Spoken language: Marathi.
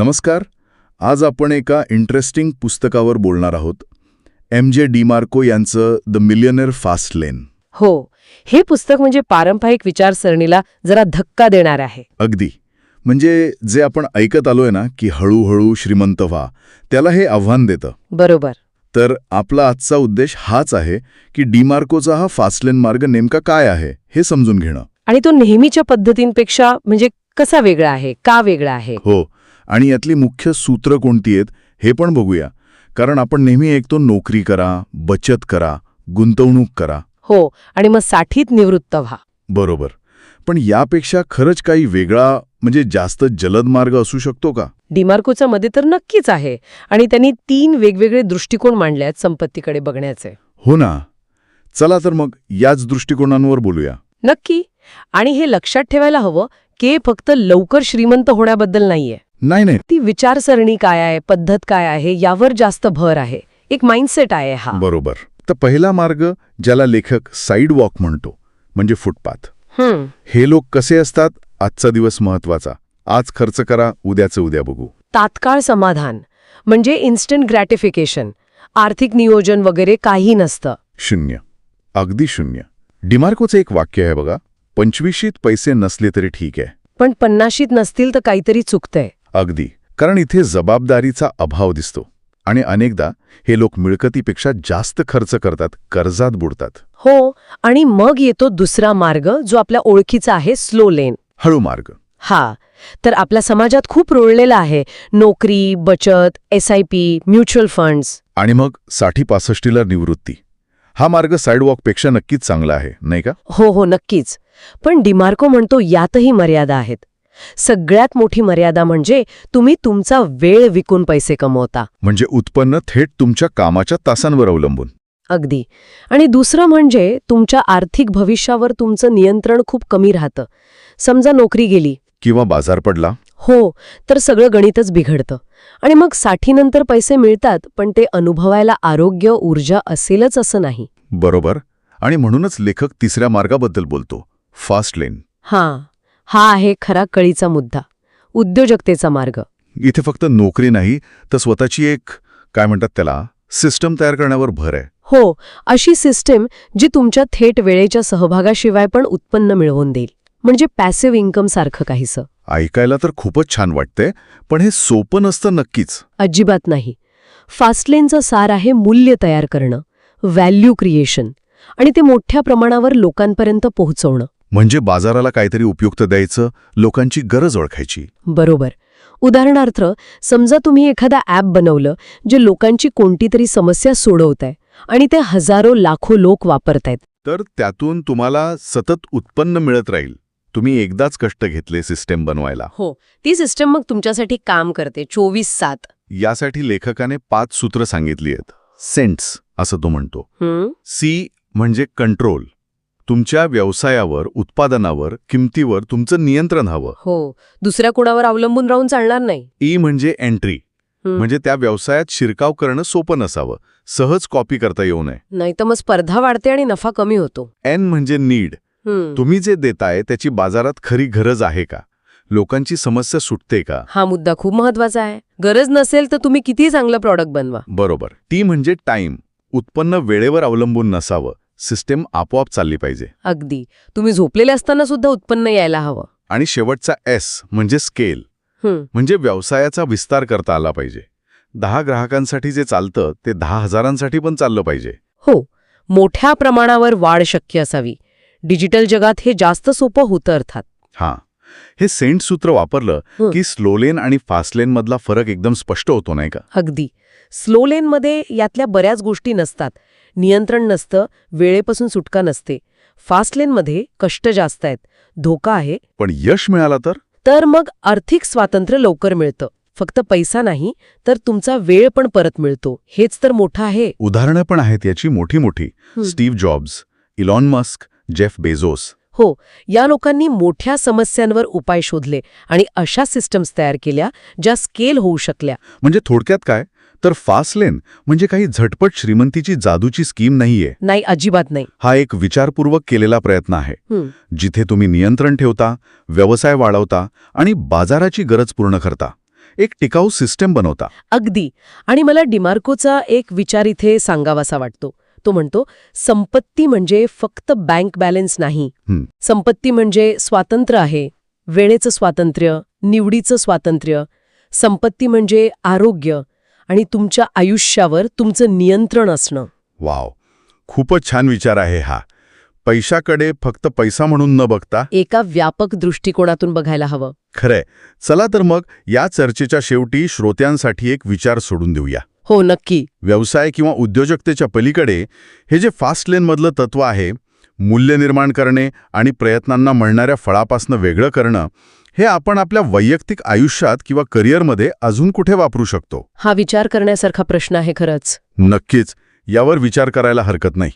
नमस्कार. आज आपण एका इंटरेस्टिंग पुस्तकावर बोलणार आहोत. एम जे डीमार्को यांचं द मिलियनर फास्ट लेन हो हे पुस्तक म्हणजे पारंपरिक विचारसरणीला जरा धक्का देणार आहे. अगदी. म्हणजे जे आपण ऐकत आलोय ना की हळूहळू श्रीमंत व्हा त्याला हे आव्हान देतं. बरोबर. तर आपला आजचा उद्देश हाच आहे की डीमार्कोचा हा फास्टलेन मार्ग नेमका काय आहे हे समजून घेणं. आणि तो नेहमीच्या पद्धतींपेक्षा म्हणजे कसा वेगळा आहे का वेगळा आहे? हो. आणि यातली मुख्य सूत्र कोणती आहेत हे पण बघूया. कारण आपण नेहमी ऐकतो नोकरी करा बचत करा गुंतवणूक करा. हो आणि मग साठीत निवृत्त व्हा. बरोबर. पण यापेक्षा खरंच काही वेगळा म्हणजे जास्त जलद मार्ग असू शकतो का? डिमार्कोच्या मध्ये तर नक्कीच आहे. आणि त्यांनी तीन वेगवेगळे दृष्टिकोन मांडले आहेत संपत्तीकडे बघण्याचे. हो ना. चला तर मग याच दृष्टिकोनांवर बोलूया. नक्की. आणि हे लक्षात ठेवायला हवं की हे फक्त लवकर श्रीमंत होण्याबद्दल नाहीये. नाही नाही. ती विचारसरणी काय आहे पद्धत काय आहे यावर जास्त भर आहे. एक माइंडसेट आहे हा. बरोबर. तर पहिला मार्ग ज्याला लेखक साईड वॉक म्हणतो म्हणजे फुटपाथ. हे. लोक कसे असतात? आजचा दिवस महत्त्वाचा. आज खर्च करा उद्याचं उद्या बघू. तात्काळ समाधान म्हणजे इन्स्टंट ग्रॅटिफिकेशन आर्थिक नियोजन वगैरे काही नसतं. शून्य. अगदी शून्य. डिमार्कोचं एक वाक्य आहे बघा पंचवीशीत पैसे नसले तरी ठीक आहे. पण पन्नाशीत नसतील तर काहीतरी चुकतंय. अगदी. कारण इथे जबाबदारीचा अभाव दिसतो. आणि अनेकदा हे लोक मिळकतीपेक्षा जास्त खर्च करतात कर्जात बुडतात. हो आणि मग येतो दुसरा मार्ग जो आपल्या ओळखीचा आहे स्लो लेन. हळू मार्ग. हा. तर आपल्या समाजात खूप रोळलेला आहे. नोकरी बचत S I P mutual funds. आणि मग साठी पासष्टीला निवृत्ती. हा मार्ग साईडवॉकपेक्षा नक्कीच चांगला आहे नाही का? हो हो नक्कीच. पण डिमार्को म्हणतो यातही मर्यादा आहेत. सगळ्यात मोठी मर्यादा म्हणजे तुम्ही तुमचा वेळ विकून पैसे कमवता. म्हणजे उत्पन्न थेट तुमच्या कामाच्या तासांवर अवलंबून. अगदी. आणि दुसरं म्हणजे तुमच्या आर्थिक भविष्यावर तुमचं नियंत्रण खूप कमी राहतं. समजा नोकरी गेली. किंवा बाजार पडला. हो तर सगळं गणितच बिघडतं. आणि मग साठीनंतर पैसे मिळतात पण ते अनुभवायला आरोग्य ऊर्जा असेलच असं नाही. बरोबर. आणि म्हणूनच लेखक तिसऱ्या मार्गाबद्दल बोलतो. Fast lane. हां. हा आहे खरा कळीचा मुद्दा उद्योजकतेचा मार्ग. इथे फक्त नोकरी नाही तर स्वतःची एक काय म्हणतात त्याला सिस्टम तयार करण्यावर भर आहे. हो अशी सिस्टीम जी तुमच्या थेट वेळेच्या सहभागाशिवाय पण उत्पन्न मिळवून देईल. म्हणजे पॅसिव्ह इन्कम सारखं काहीसं. ऐकायला तर खूपच छान वाटतंय पण हे सोपं नसतं नक्कीच. अजिबात नाही. फास्टलेनचं सार आहे मूल्य तयार करणं व्हॅल्यू क्रिएशन आणि ते मोठ्या प्रमाणावर लोकांपर्यंत पोहोचवणं. म्हणजे बाजाराला काहीतरी उपयुक्त द्यायचं लोकांची गरज ओळखायची. बरोबर. उदाहरणार्थ समजा तुम्ही एखादा ॲप बनवलं जे लोकांची कोणती तरी समस्या सोडवत आहे आणि ते हजारो लाखो लोक वापरतायत. तर त्यातून तुम्हाला सतत उत्पन्न मिळत राहील. तुम्ही एकदाच कष्ट घेतले सिस्टेम बनवायला. हो ती सिस्टम मग तुमच्यासाठी काम करते चोवीस सात. यासाठी लेखकाने पाच सूत्र सांगितली आहेत. सेंट्स असं तो म्हणतो. सी म्हणजे कंट्रोल. तुमच्या व्यवसायावर उत्पादनावर किमतीवर तुमचं नियंत्रण हवं. हो. दुसऱ्या कोणावर अवलंबून राहून चालणार नाही. ई म्हणजे एंट्री. म्हणजे त्या व्यवसायात शिरकाव करणं सोपं नसावं. सहज कॉपी करता येऊ नये. नाही तर मग स्पर्धा वाढते आणि नफा कमी होतो. एन म्हणजे नीड. तुम्ही जे देताय त्याची बाजारात खरी गरज आहे का? लोकांची समस्या सुटते का? हा मुद्दा खूप महत्त्वाचा आहे. गरज नसेल तर तुम्ही किती चांगलं प्रॉडक्ट बनवा. बरोबर. टी म्हणजे टाइम उत्पन्न वेळेवर अवलंबून नसावं. सिस्टेम आपोआप चालली पाहिजे. अगदी. तुम्ही झोपलेले असताना सुद्धा उत्पन्न यायला हवं. आणि शेवटचा एस म्हणजे स्केल. म्हणजे व्यवसायाचा विस्तार करता आला पाहिजे. दहा ग्राहकांसाठी जे चालतं ते दहा हजारांसाठी पण चाललं पाहिजे. हो मोठ्या प्रमाणावर वाढ शक्य असावी. डिजिटल जगात हे जास्त सोपं होतं अर्थात. हां. हे सेंट सूत्र वापरलं. की स्लोलेन आणि फास्टलेन मधला फरक एकदम स्पष्ट होतो नाही का? अगदी. स्लो लेनमध्ये यातल्या बऱ्याच गोष्टी नसतात. नियंत्रण नसतं वेळेपासून सुटका नसते. फास्ट लेनमध्ये कष्ट जास्त आहेत. धोका आहे. पण यश मिळाला तर? तर मग आर्थिक स्वातंत्र्य लवकर मिळतं. फक्त पैसा नाही तर तुमचा वेळ पण परत मिळतो. हेच तर मोठं आहे. उदाहरणं पण आहेत याची मोठी मोठी. Steve Jobs Elon Musk Jeff Bezos. हो या लोकांनी मोठ्या समस्यांवर उपाय शोधले आणि अशा सिस्टम्स तयार केल्या ज्या स्केल होऊ शकल्या. म्हणजे थोडक्यात काय? तर फास्टलेन म्हणजे काही झटपट श्रीमंतीची जादूची स्कीम नाहीये. नाही अजिबात नाही. हा एक विचारपूर्वक केलेला प्रयत्न आहे. जिथे तुम्ही नियंत्रण ठेवता व्यवसाय वाढवता आणि बाजाराची गरज पूर्ण करता. एक टिकाऊ सिस्टम बनवता. अगदी. आणि मला डिमार्कोचा एक विचार इथे सांगावासा वाटतो. तो म्हणतो संपत्ती म्हणजे फक्त बँक बॅलन्स नाही. संपत्ती म्हणजे स्वातंत्र्य आहे. वेळेचं स्वातंत्र्य निवडीचं स्वातंत्र्य. संपत्ती म्हणजे आरोग्य आणि तुमच्या आयुष्यावर तुमचं नियंत्रण असणं. वाव. खूपच छान विचार आहे हा. पैशाकडे फक्त पैसा म्हणून न बघता एका व्यापक दृष्टिकोनातून बघायला हवं. खरंय. चला तर मग या चर्चेच्या शेवटी श्रोत्यांसाठी एक विचार सोडून देऊया. हो नक्की. व्यवसाय किंवा उद्योजकतेच्या पलीकडे हे जे फास्ट लेनमधलं तत्व आहे मूल्य निर्माण करणे आणि प्रयत्नांना मिळणाऱ्या फळापासनं वेगळं करणं हे आपण आपल्या वैयक्तिक आयुष्यात किंवा करिअरमध्ये अजून कुठे वापरू शकतो? हा विचार करण्यासारखा प्रश्न आहे खरंच. नक्कीच. यावर विचार करायला हरकत नाही.